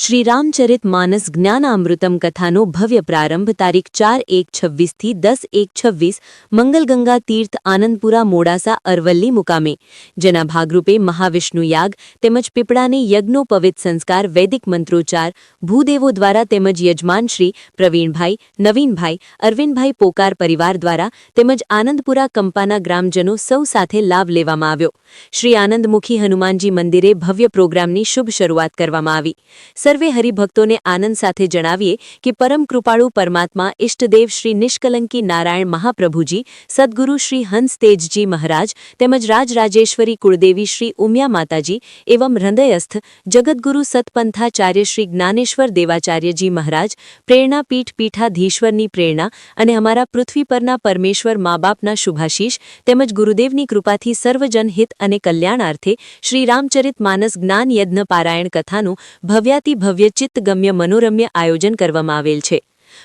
Shri Ramcharit Manas જ્ઞાનામૃતમ કથાનો ભવ્ય પ્રારંભ તારીખ ચાર એક છવ્વીસથી દસ એક છવ્વીસ મંગલગંગા તીર્થ આનંદપુરા મોડાસા અરવલ્લી મુકામે. જેના ભાગરૂપે મહાવિષ્ણુ યાગ તેમજ પીપળાને યજ્ઞોપવિત સંસ્કાર, વૈદિક મંત્રોચ્ચાર, ભૂદેવો દ્વારા તેમજ યજમાન શ્રી પ્રવીણભાઈ, નવીનભાઈ, અરવિંદભાઈ પોકાર પરિવાર દ્વારા તેમજ આનંદપુરા કંપાના ગ્રામજનો સૌ સાથે લાભ લેવામાં આવ્યો. શ્રી આનંદમુખી હનુમાનજી મંદિરે ભવ્ય પ્રોગ્રામની શુભ શરૂઆત કરવામાં આવી. સર્વે હરિભક્તોને આનંદ સાથે જણાવીએ કે પરમ કૃપાળુ પરમાત્મા ઇષ્ટદેવ શ્રી નિષ્કલંકી નારાયણ મહાપ્રભુજી, સદગુરુ શ્રી હંસ તેજજી મહારાજ તેમજ રાજરાજેશ્વરી કુળદેવી શ્રી ઉમિયા માતાજી એવં હૃદયસ્થ જગદગુરુ સતપંથાચાર્ય શ્રી જ્ઞાનેશ્વર દેવાચાર્યજી મહારાજ, પ્રેરણાપીઠ પીઠાધીશ્વરની પ્રેરણા અને અમારા પૃથ્વી પરના પરમેશ્વર મા બાપના શુભાશીષ તેમજ ગુરુદેવની કૃપાથી સર્વજનહિત અને કલ્યાણાર્થે શ્રી રામચરિત માનસ જ્ઞાન યજ્ઞ પારાયણ કથાનું ભવ્યાતિ ભવ્ય ચિત્તગમ્ય મનોરમ્ય આયોજન કરવામાં આવેલ છે.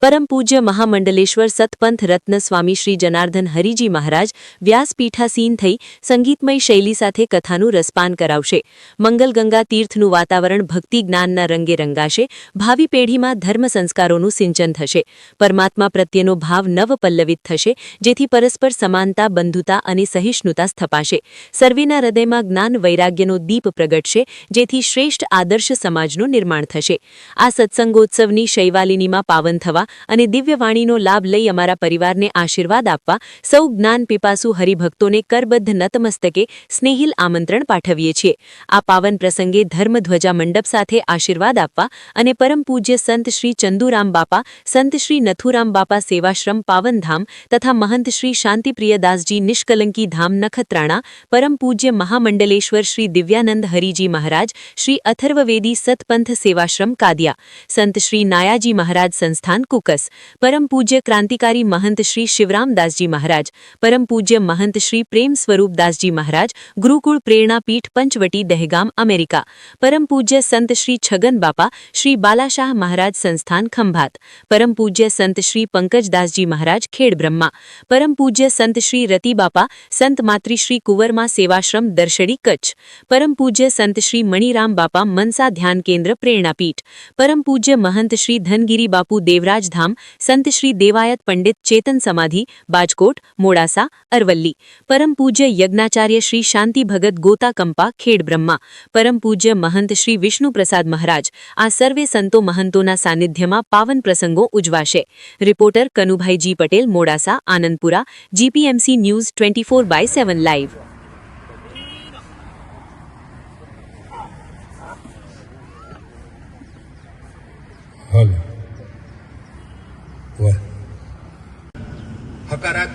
પરમ પૂજ્ય મહામંડલેશ્વર સતપંથ રત્ન સ્વામી શ્રી જનાર્દન હરિજી મહારાજ વ્યાસપીઠાસીન થઈ સંગીતમય શૈલી સાથે કથાનું રસપાન કરાવશે. મંગલગંગા તીર્થનું વાતાવરણ ભક્તિ જ્ઞાનના રંગે રંગાશે. ભાવિ પેઢીમાં ધર્મ સંસ્કારોનું સિંચન થશે. પરમાત્મા પ્રત્યેનો ભાવ નવ પલ્લવિત થશે, જેથી પરસ્પર સમાનતા, બંધુતા અને સહિષ્ણુતા સ્થપાશે. સર્વેના હૃદયમાં જ્ઞાન વૈરાગ્યનો દીપ પ્રગટશે, જેથી શ્રેષ્ઠ આદર્શ સમાજનું નિર્માણ થશે. આ સત્સંગોત્સવની શૈવાલિનીમાં પાવન થવા અને દિવ્યવાણીનો લાભ લઈ અમારા પરિવારને આશીર્વાદ આપવા સૌ જ્ઞાન પીપાસુ હરિભક્તોને કરબદ્ધ નતમસ્તકે સ્નેહિલ આમંત્રણ પાઠવીએ છીએ. આ પાવન પ્રસંગે ધર્મધ્વજા મંડપ સાથે આશીર્વાદ આપવા અને પરમ પૂજ્ય સંત શ્રી ચંદુરામ બાપા, સંત શ્રી નથુરામ બાપા સેવાશ્રમ પાવનધામ તથા મહંત શ્રી શાંતિપ્રિયદાસજી નિષ્કલંકી ધામ નખત્રાણા, પરમ પૂજ્ય મહામંડલેશ્વર શ્રી દિવ્યાનંદ હરિજી મહારાજ, શ્રી અથર્વવેદી સતપંથ સેવાશ્રમ કાદિયા, સંત શ્રી નાયાજી મહારાજ સંસ્થાન કુકસ પરમ પૂજ્ય ક્રાંતિકારી મહંત શ્રી શિવરામદાસજી મહારાજ પરમ પૂજ્ય મહંત શ્રી પ્રેમ સ્વરૂપદાસજી મહારાજ ગુરુકુળ પ્રેરણા પીઠ પંચવટી દહેગામ અમેરિકા પરમ પૂજ્ય સંત શ્રી છગન બાપા શ્રી બાલાશાહ મહારાજ સંસ્થાન ખંભાત પરમ પૂજ્ય સંત શ્રી પંકજદાસજી મહારાજ ખેડ બ્રહ્મા પરમ પૂજ્ય સંત શ્રી રતિબાપા સંત માતૃશ્રી કુંવરમા સેવાશ્રમ દર્શડી કચ્છ પરમ પૂજ્ય સંત શ્રી મણિરામ બાપા મનસા ધ્યાન કેન્દ્ર પ્રેરણાપીઠ પરમ પૂજ્ય મહંત શ્રી ધનગીરી બાપુ દેવરાજ ધામ સંત શ્રી દેવાયત પંડિત ચેતન સમાધિ, બાજકોટ, મોડાસા, અરવલ્લી. પરમ પૂજ્ય યજ્ઞાચાર્ય શ્રી શાંતિ ભગત ગોતા કંપા ખેડ બ્રહ્મા. પરમ પૂજ્ય મહંત શ્રી વિષ્ણુપ્રસાદ મહારાજ. આ સર્વે સંતો મહંતોના સાનિધ્યમાં પાવન પ્રસંગો ઉજવાશે. Reporter Kanubhaiji Patel, Modasa, Anandpura. GPMC news twenty four by seven live.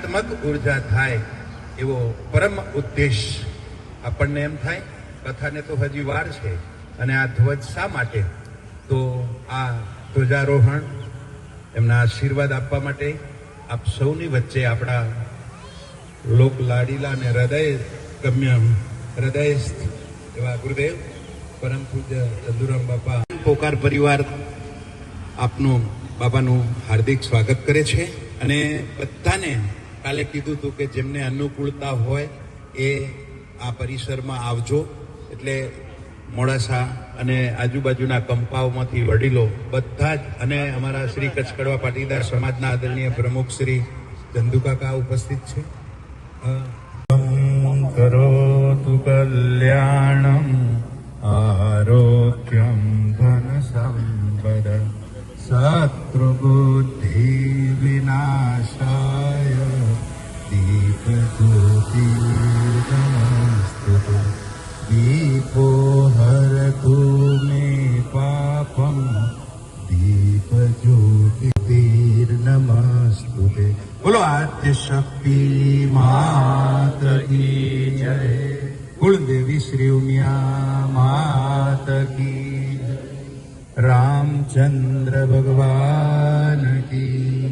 હકારાત્મક ઊર્જા થાય એવો પરમ ઉદ્દેશ આપણને એમ થાય, કથાને તો હજી વાર છે, અને આ ધ્વજ શા માટે? તો આ ધ્વજારોહણ, એમના આશીર્વાદ આપવા માટે આપ સૌની વચ્ચે આપણા લોક લાડીલા અને હૃદય ગમ્ય, હૃદયસ્થ એવા ગુરુદેવ, પરમ પૂજ્ય ચંદુરામ બાપા. પોકાર પરિવાર આપનું બાપાનું હાર્દિક સ્વાગત કરે છે, અને બધાને કાલે કીધું હતું કે જેમને અનુકૂળતા હોય એ આ પરિસરમાં આવજો. એટલે મોડાસા અને આજુબાજુના કંપાઓમાંથી વડીલો બધા જ અને અમારા શ્રી કચ્છ કડવા પાટીદાર સમાજના આદરણીય પ્રમુખ શ્રી ચંદુકાકા ઉપસ્થિત છે. કરોતુ કલ્યાણમ આરોગ્યમ ધન સંપદ. શત્રુબુદ્ધિ બોલો આદ્ય શક્તિ માત કી જય કુળદેવી શ્રી ઉમિયા માત કી રામચંદ્ર ભગવાન કી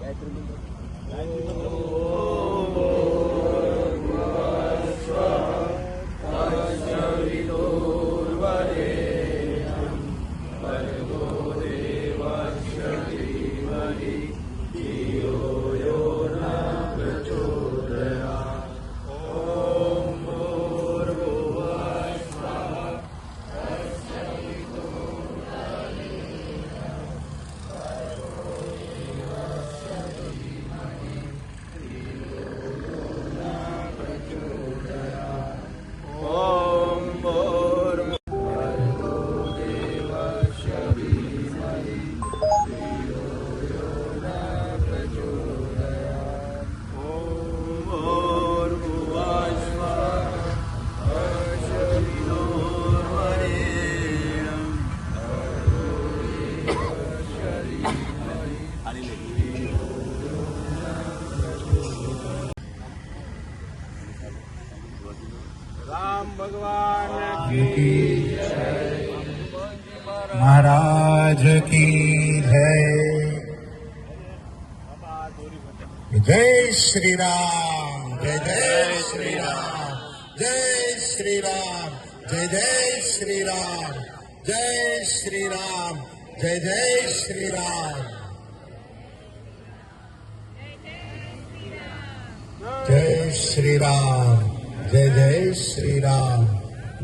જય. ॐ की महाराज की जय। जय श्री राम जय जय श्री राम जय श्री राम जय जय श्री राम जय श्री राम जय जय श्री राम जय श्री राम जय जय श्री राम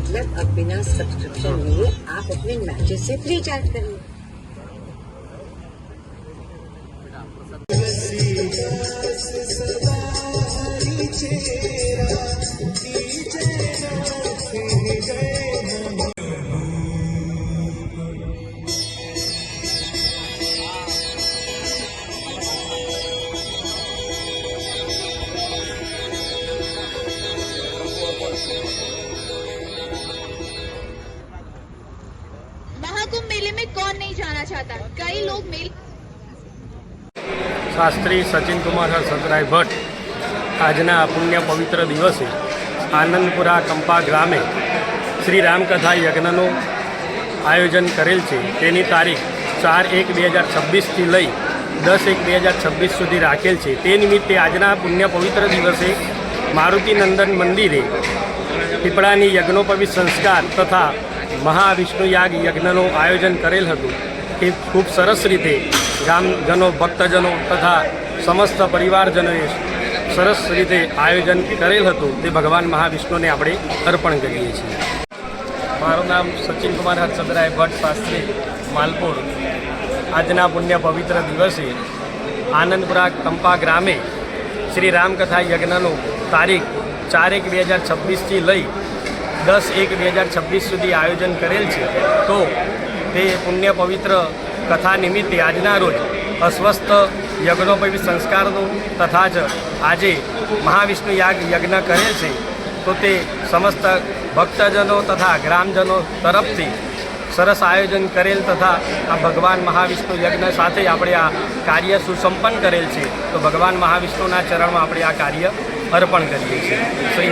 मतलब अब बिना सब्सक्रिप्शन लिए आप अपने मैचेस से फ्री चार्ज करिए महाकुंभ શાસ્ત્રી સચિન કુમાર સતરાય ભટ્ટ આજના પુણ્ય પવિત્ર દિવસે આનંદપુરા કંપા ગ્રામે શ્રી રામકથા યજ્ઞનું આયોજન કરેલ છે. તેની તારીખ ચાર એક બે હજાર છવ્વીસથી લઈ દસ એક બે હજાર છવ્વીસ સુધી રાખેલ છે. તે નિમિત્તે આજના પુણ્ય પવિત્ર દિવસે મારુતિનંદન મંદિરે પીપળાની યજ્ઞોપવિત સંસ્કાર તથા મહાવિષ્ણુ યાગ યજ્ઞનું આયોજન કરેલ હતું. એ ખૂબ સરસ રીતે ગામજનો ભક્તજનો તથા સમસ્ત પરિવારજનોએ સરસ રીતે આયોજન કરેલ હતું તે ભગવાન મહાવિષ્ણુને આપણે અર્પણ કરીએ છીએ. મારું નામ સચિન કુમાર હરચંદ્રાય ભટ્ટ, શાસ્ત્રી, માલપુર. આજના પુણ્ય પવિત્ર દિવસે આનંદપુરા કંપા ગ્રામે શ્રી રામકથા યજ્ઞનું તારીખ ચાર એક બે હજાર છવ્વીસથી લઈ દસ એક બે હજાર છવ્વીસ સુધી આયોજન કરેલ છે. તો તે પુણ્ય પવિત્ર કથા નિમિત્તે આજના રોજ અસ્વસ્થ યજ્ઞોપવિત સંસ્કારનું તથા જ આજે મહાવિષ્ણુ યાગ યજ્ઞ કરેલ છે, તો તે સમસ્ત ભક્તજનો તથા ગ્રામજનો તરફથી સરસ આયોજન કરેલ તથા આ ભગવાન મહાવિષ્ણુ યજ્ઞ સાથે આપણે આ કાર્ય સુસંપન્ન કરેલ છે, તો ભગવાન મહાવિષ્ણુના ચરણમાં આપણે આ કાર્ય અર્પણ કરીએ છીએ. શ્રી